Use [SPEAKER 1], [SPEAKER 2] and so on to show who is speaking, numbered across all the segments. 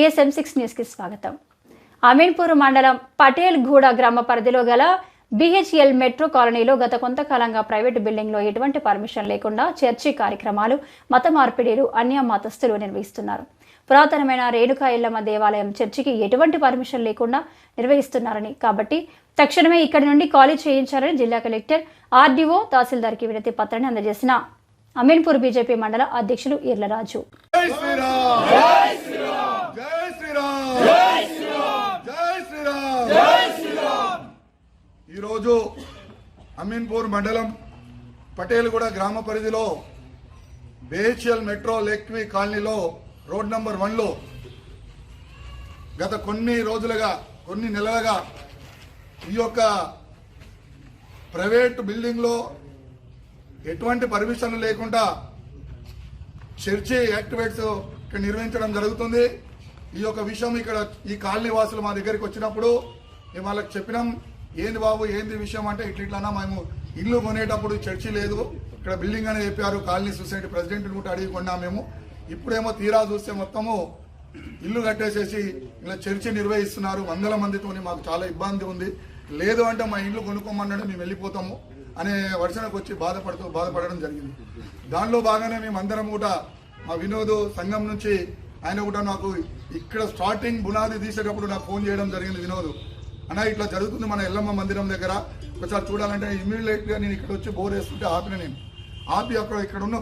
[SPEAKER 1] TSM six న్యూస్కి స్వాగతం. అమీన్పూర్ మండలం పటేల్ గూడ గ్రామ పరిధిలో గల బిహెచ్ఎల్ మెట్రో కాలనీలో గత కొంతకాలంగా ప్రైవేటు బిల్డింగ్లో ఎటువంటి పర్మిషన్ లేకుండా చర్చి కార్యక్రమాలు మత మార్పిడిలు అన్య మతస్థులు నిర్వహిస్తున్నారు. పురాతనమైన రేణుకా ఇళ్ళమ్మ దేవాలయం చర్చికి ఎటువంటి పర్మిషన్ లేకుండా నిర్వహిస్తున్నారని కాబట్టి తక్షణమే ఇక్కడి నుండి ఖాళీ చేయించాలని జిల్లా కలెక్టర్ ఆర్డీఓ తహసీల్దార్కి వినతి పత్రాన్ని అందజేసిన అమీన్పూర్ బీజేపీ మండల అధ్యక్షులు ఈర్లరాజు.
[SPEAKER 2] ఈరోజు అమీన్పూర్ మండలం పటేల్గూడ గ్రామ పరిధిలో బేహెచ్ఎల్ మెట్రో లేక్వి కాలనీలో రోడ్ నంబర్ వన్లో గత కొన్ని రోజులుగా కొన్ని నెలలుగా ఈ యొక్క ప్రైవేట్ బిల్డింగ్లో ఎటువంటి పర్మిషన్లు లేకుండా చర్చి యాక్టివేట్స్ ఇక్కడ నిర్వహించడం జరుగుతుంది. ఈ యొక్క విషయం ఇక్కడ ఈ కాలనీ వాసులు మా దగ్గరికి వచ్చినప్పుడు మేము వాళ్ళకి చెప్పినాం ఏంది బాబు ఏంది విషయం? అంటే ఇట్లా ఇట్లా మేము ఇల్లు కొనేటప్పుడు చర్చి లేదు. ఇక్కడ బిల్డింగ్ అని చెప్పారు కాలనీ సొసైటీ ప్రెసిడెంట్ కూడా అడిగి కొన్నాం మేము. ఇప్పుడేమో తీరా చూస్తే మొత్తము ఇల్లు కట్టేసేసి ఇలా చర్చి నిర్వహిస్తున్నారు. వందల మందితో మాకు చాలా ఇబ్బంది ఉంది. లేదు అంటే మా ఇల్లు కొనుక్కోమన్నాడు మేము వెళ్ళిపోతాము అనే వర్షనకు వచ్చి బాధపడుతూ బాధపడడం జరిగింది. దానిలో బాగానే మేము అందరం కూడా మా వినోద్ సంఘం నుంచి ఆయన కూడా నాకు ఇక్కడ స్టార్టింగ్ బునాది తీసేటప్పుడు నాకు ఫోన్ చేయడం జరిగింది వినోద్. అన్న ఇట్లా జరుగుతుంది మన ఎల్లమ్మ మందిరం దగ్గర. ఒకసారి చూడాలంటే ఇమ్మీడియట్గా నేను ఇక్కడ వచ్చి బోర్ వేస్తుంటే ఆపిన నేను. ఆపి అక్కడ ఇక్కడ ఉన్న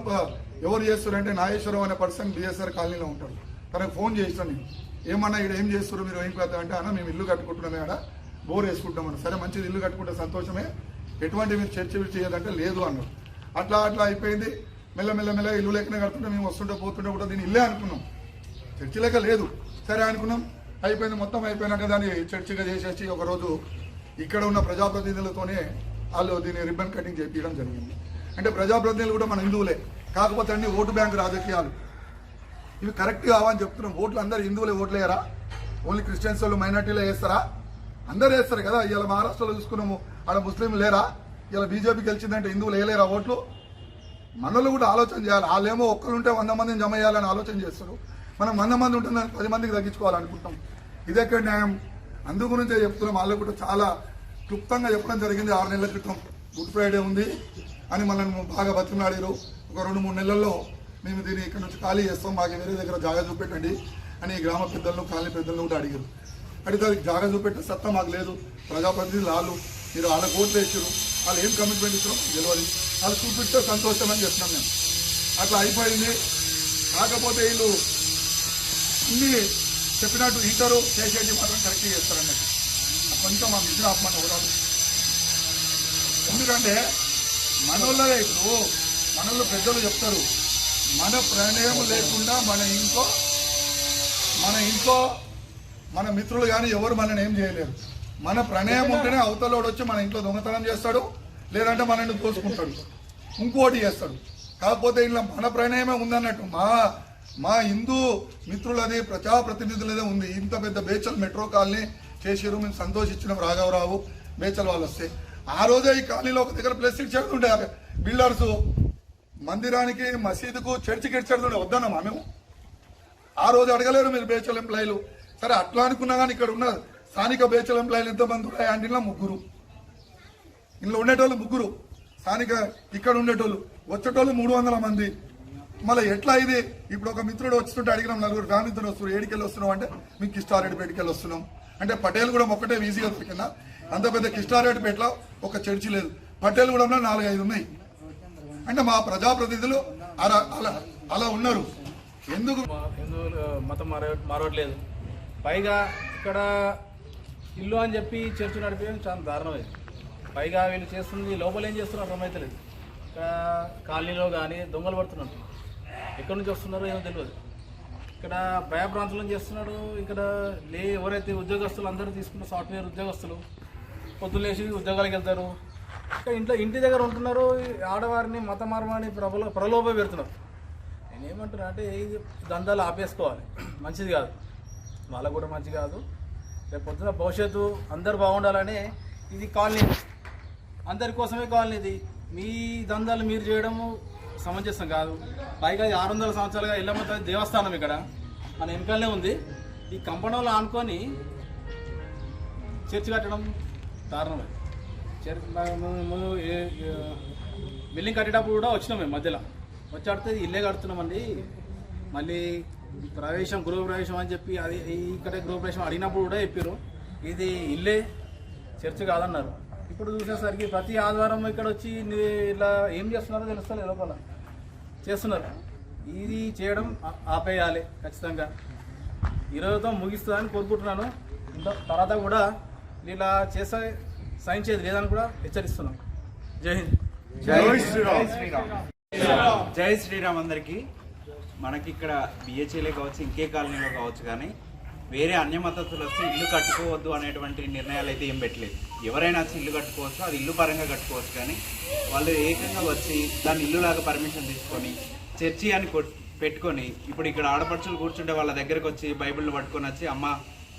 [SPEAKER 2] ఎవరు చేస్తారంటే నాగేశ్వరం అనే పర్సన్ బిఎస్ఆర్ కాలనీలో ఉంటాడు. తనకు ఫోన్ చేస్తాను నేను. ఏమన్నా ఇక్కడ ఏం చేస్తారు మీరు ఏం కథ అంటే అన్న మేము ఇల్లు కట్టుకుంటున్నామే ఆడ బోర్ వేసుకుంటామని సరే మంచిది ఇల్లు కట్టుకుంటే సంతోషమే. ఎటువంటి మీరు చర్చ చేయాలంటే లేదు అన్నాడు. అట్లా అట్లా అయిపోయింది. మెల్ల మెల్ల మెల్ల ఇల్లు లేకనే కడుతుంటే మేము వస్తుంటే పోతుంటే కూడా దీన్ని ఇల్లే అనుకున్నాం. చర్చి లెక్క లేదు. సరే అనుకున్నాం. అయిపోయింది. మొత్తం అయిపోయినాక దాన్ని చర్చిగా చేసేసి ఒకరోజు ఇక్కడ ఉన్న ప్రజాప్రతినిధులతోనే వాళ్ళు దీన్ని రిబ్బన్ కటింగ్ చేయించడం జరిగింది. అంటే ప్రజాప్రతినిధులు కూడా మన హిందువులే. కాకపోతే అన్ని ఓటు బ్యాంక్ రాజకీయాలు. ఇవి కరెక్ట్ కావని చెప్తున్నాం. ఓట్లు అందరు హిందువులే ఓట్లేయరా? ఓన్లీ క్రిస్టియన్స్ వాళ్ళు మైనార్టీలో వేస్తారా? అందరు వేస్తారు కదా. ఇవాళ మహారాష్ట్రలో చూసుకున్నాము. ఆడ ముస్లింలు లేరా? ఇలా బీజేపీ గెలిచిందంటే హిందువులు వేయలేరా ఓట్లు? మనలో కూడా ఆలోచన చేయాలి. వాళ్ళేమో ఒక్కరుంటే వంద మందిని జమ చేయాలని ఆలోచన చేస్తారు. మనం వంద మంది ఉంటుందని పది మందికి తగ్గించుకోవాలనుకుంటాం. ఇదెక్కడ న్యాయం. అందు గురించే చెప్తున్నాం. వాళ్ళు కూడా చాలా క్లుప్తంగా చెప్పడం జరిగింది ఆరు నెలల క్రితం. గుడ్ ఫ్రైడే ఉంది అని మనల్ని బాగా బతిమలాడారు. ఒక రెండు మూడు నెలల్లో మేము దీన్ని ఇక్కడ నుంచి ఖాళీ చేస్తాం. మాకు వేరే దగ్గర జాగా చూపెట్టండి అని గ్రామ పెద్దలను కాలనీ పెద్దలను కూడా అడిగారు. అడిగితే అది జాగా చూపెట్టే సత్తా మాకు లేదు. ప్రజాప్రతినిధులు వాళ్ళు మీరు వాళ్ళ ఓట్లు వేసారు వాళ్ళు ఏం కమిట్మెంట్ ఇచ్చారో తెలియదు వాళ్ళు చూపిస్తే సంతోషం అని చెప్తున్నాం మేము. అట్లా అయిపోయింది. కాకపోతే వీళ్ళు అన్ని చెప్పినట్టు ఇంటరు చేసేది మాత్రం కరెక్ట్ చేస్తారన్నట్టు కొంచెం మా మిషన్ ఆపమని ఒకరాదు ఎందుకంటే మనోళ్ళే ఇప్పుడు మనలో పెద్దలు చెప్తారు మన ప్రణయం లేకుండా మన ఇంట్లో మన ఇంట్లో మన మిత్రులు కానీ ఎవరు మనని ఏం చేయలేరు. మన ప్రణయం ఉంటేనే అవతలోడు వచ్చి మన ఇంట్లో దొంగతనం చేస్తాడు లేదంటే మనల్ని కోసుకుంటాడు ఇంకోటి చేస్తాడు. కాకపోతే ఇంట్లో మన ప్రణయమే ఉందన్నట్టు మా మా హిందూ మిత్రులది ప్రజాప్రతినిధులదే ఉంది. ఇంత పెద్ద బేచల్ మెట్రో కాలనీ చేసారు మేము సంతోషించినాం రాఘవరావు బేచల్ వాళ్ళు వస్తే ఆ రోజే ఈ కాలనీలో ఒక దగ్గర ప్లేస్ ఇచ్చేది ఉండే బిల్డర్స్ మందిరానికి మసీదుకు చర్చికి ఇచ్చేది వద్దన్నమా మేము ఆ రోజు అడగలేరు మీరు బేచల్ ఎంప్లాయీలు. సరే అట్లా అనుకున్నా కానీ ఇక్కడ ఉన్న స్థానిక బేచల్ ఎంప్లాయీలు ఎంతమంది ఉన్నాయి? అంటే ముగ్గురు. ఇందులో ఉండేటోళ్ళు ముగ్గురు. స్థానిక ఇక్కడ ఉండేటోళ్ళు. వచ్చేటోళ్ళు మూడు వందల మంది. మళ్ళీ ఎట్లా ఇది? ఇప్పుడు ఒక మిత్రుడు వస్తుంటే అడిగినాం నలుగురు ఫ్యామిలీతో వస్తున్నారు ఏడికెళ్ళి వస్తున్నాం అంటే మీకు కిష్టారెడ్డిపేటకెళ్ళి వస్తున్నాం. అంటే పటేల్ కూడా ఒక్కటే ఈజీగా కింద. అంత పెద్ద కిష్టారెడ్డిపేటలో ఒక చర్చి లేదు. పటేల్ కూడా నాలుగు ఐదు ఉన్నాయి. అంటే మా ప్రజాప్రతినిధులు అలా అలా అలా ఉన్నారు. ఎందుకు?
[SPEAKER 3] హిందువులు మతం మార మారవట్లేదు పైగా ఇక్కడ ఇల్లు అని చెప్పి చర్చ నడిపేయడం చాలా దారుణమైంది పైగా వీళ్ళు చేస్తుంది లోపల ఏం చేస్తున్నారు అర్థమైతలేదు. ఇక్కడ కాలనీలో కానీ దొంగలు పడుతున్నారు. ఎక్కడి నుంచి వస్తున్నారో ఏమో తెలియదు ఇక్కడ భయభ్రాంతులను చేస్తున్నాడు. ఇక్కడ లే ఎవరైతే ఉద్యోగస్తులు అందరూ తీసుకున్న సాఫ్ట్వేర్ ఉద్యోగస్తులు పొద్దున్నేసి ఉద్యోగాలకు వెళ్తారు. ఇంకా ఇంట్లో ఇంటి దగ్గర ఉంటున్నారు. ఆడవారిని మత మార్మాన్ని ప్రబల ప్రలోభ పెడుతున్నారు. నేనేమంటున్నా అంటే ఈ దందాలు ఆపేసుకోవాలి. మంచిది కాదు. వాళ్ళకు కూడా మంచిది కాదు. రేపు పొద్దున భవిష్యత్తు అందరు బాగుండాలని ఇది కాలనీ. అందరి కోసమే కాలనీ ఇది. మీ దందాలు మీరు చేయడము సమంజసం కాదు. పైగా ఆరు వందల సంవత్సరాలుగా ఎల్లమ్మ తల్లి దేవస్థానం ఇక్కడ. మన వెనకాలనే ఉంది. ఈ కంపౌండ్లో ఆనుకొని చర్చి కట్టడం దారుణమే చర్చ్ బిల్డింగ్ కట్టేటప్పుడు కూడా వచ్చినాం మేము మధ్యలో. వచ్చి ఆడితే ఇల్లే కడుతున్నామండి. మళ్ళీ ప్రవేశం గృహప్రవేశం అని చెప్పి అది ఇక్కడే గృహప్రవేశం అడిగినప్పుడు కూడా చెప్పారు ఇది ఇల్లే చర్చ్ కాదన్నారు. ఇప్పుడు చూసేసరికి ప్రతి ఆదివారం ఇక్కడ వచ్చి ని- ఇలా ఏం చేస్తున్నారో తెలుస్తలేదు లోపల. చేస్తున్నారు. ఇది చేయడం ఆపేయాలి ఖచ్చితంగా. ఈరోజుతో ముగిస్తుందని కోరుకుంటున్నాను. ఇంత తర్వాత కూడా ఇలా చేసే సహించేది లేదని కూడా హెచ్చరిస్తున్నాం. జై హింద్.
[SPEAKER 2] జై శ్రీరామ్.
[SPEAKER 4] జై శ్రీరామ్. అందరికి. మనకి ఇక్కడ బిహెచ్ఏలే కావచ్చు ఇంకే కాలనీలో కావచ్చు కానీ వేరే అన్య మతస్థులు వచ్చి ఇల్లు కట్టుకోవద్దు అనేటువంటి నిర్ణయాలు అయితే ఏం పెట్టలేదు. ఎవరైనా వచ్చి ఇల్లు కట్టుకోవచ్చు అది ఇల్లు పరంగా కట్టుకోవచ్చు కానీ వాళ్ళు ఏకంగా వచ్చి దాన్ని ఇల్లులాగా పర్మిషన్ తీసుకొని చర్చి అని పెట్టుకొని ఇప్పుడు ఇక్కడ ఆడపడుచులు కూర్చుంటే వాళ్ళ దగ్గరకు వచ్చి బైబిల్ పట్టుకొని వచ్చి అమ్మ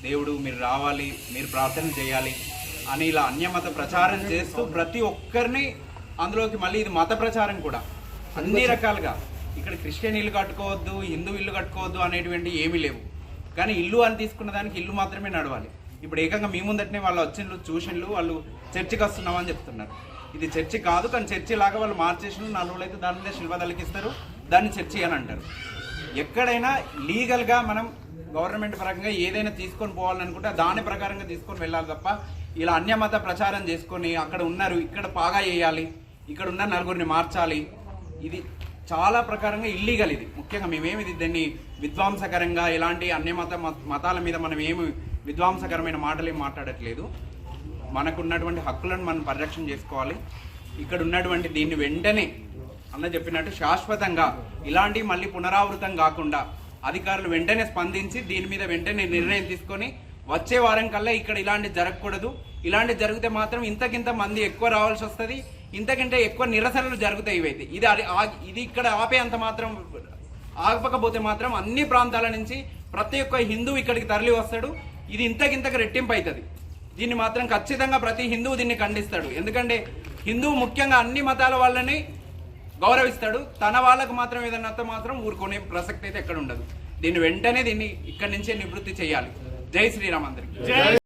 [SPEAKER 4] దేవుడు మీరు రావాలి మీరు ప్రార్థన చేయాలి అని ఇలా అన్యమత ప్రచారం చేస్తూ ప్రతి ఒక్కరిని అందులోకి మళ్ళీ ఇది మత ప్రచారం కూడా. అన్ని రకాలుగా. ఇక్కడ క్రిస్టియన్ ఇల్లు కట్టుకోవద్దు హిందూ ఇల్లు కట్టుకోవద్దు అనేటువంటి ఏమీ లేవు. కానీ ఇల్లు అని తీసుకున్న దానికి ఇల్లు మాత్రమే నడవాలి. ఇప్పుడు ఏకంగా మీ ముందటనే వాళ్ళు వచ్చిండ్రు చూసిండ్రు వాళ్ళు చర్చికి వస్తున్నామని చెప్తున్నారు. ఇది చర్చి కాదు కానీ చర్చి లాగా వాళ్ళు మార్చేసిన నలుగురు అయితే దాని మీద శిల్వ తలకిస్తారు దాన్ని చర్చి అని అంటారు. ఎక్కడైనా లీగల్గా మనం గవర్నమెంట్ పరంగా ఏదైనా తీసుకొని పోవాలనుకుంటే దాని ప్రకారంగా తీసుకొని వెళ్ళాలి తప్ప ఇలా అన్యమత ప్రచారం చేసుకొని అక్కడ ఉన్నారు ఇక్కడ పాగా చేయాలి ఇక్కడ ఉన్న నలుగురిని మార్చాలి ఇది చాలా ప్రకారంగా ఇల్లీగల్ ఇది. ముఖ్యంగా మేమేమి దీన్ని విద్వాంసకరంగా ఇలాంటి అన్ని మత- మతాల మీద మనం ఏమి విధ్వంసకరమైన మాటలు ఏం మాట్లాడట్లేదు. మనకున్నటువంటి హక్కులను మనం పరిరక్షణ చేసుకోవాలి. ఇక్కడ ఉన్నటువంటి దీన్ని వెంటనే అన్న చెప్పినట్టు శాశ్వతంగా ఇలాంటి మళ్ళీ పునరావృతం కాకుండా అధికారులు వెంటనే స్పందించి దీని మీద వెంటనే నిర్ణయం తీసుకొని వచ్చే వారం కల్లా ఇక్కడ ఇలాంటి జరగకూడదు. ఇలాంటి జరిగితే మాత్రం ఇంతకింత మంది ఎక్కువ రావాల్సి వస్తుంది. ఇంతకంటే ఎక్కువ నిరసనలు జరుగుతాయి ఇవైతే. ఇది అది ఇది ఇక్కడ ఆపే అంత మాత్రం ఆగపకపోతే మాత్రం అన్ని ప్రాంతాల నుంచి ప్రతి ఒక్క హిందూ ఇక్కడికి తరలి వస్తాడు. ఇది ఇంతకింతకు రెట్టింపు అవుతుంది దీన్ని మాత్రం ఖచ్చితంగా ప్రతి హిందువు దీన్ని ఖండిస్తాడు. ఎందుకంటే హిందువు ముఖ్యంగా అన్ని మతాల వాళ్ళని గౌరవిస్తాడు. తన వాళ్ళకు మాత్రం ఏదన్నా అంత మాత్రం ఊరుకునే ప్రసక్తి అయితే ఎక్కడ ఉండదు. దీన్ని వెంటనే దీన్ని ఇక్కడి నుంచే నివృత్తి చేయాలి. జై శ్రీరామ్ అందరికి.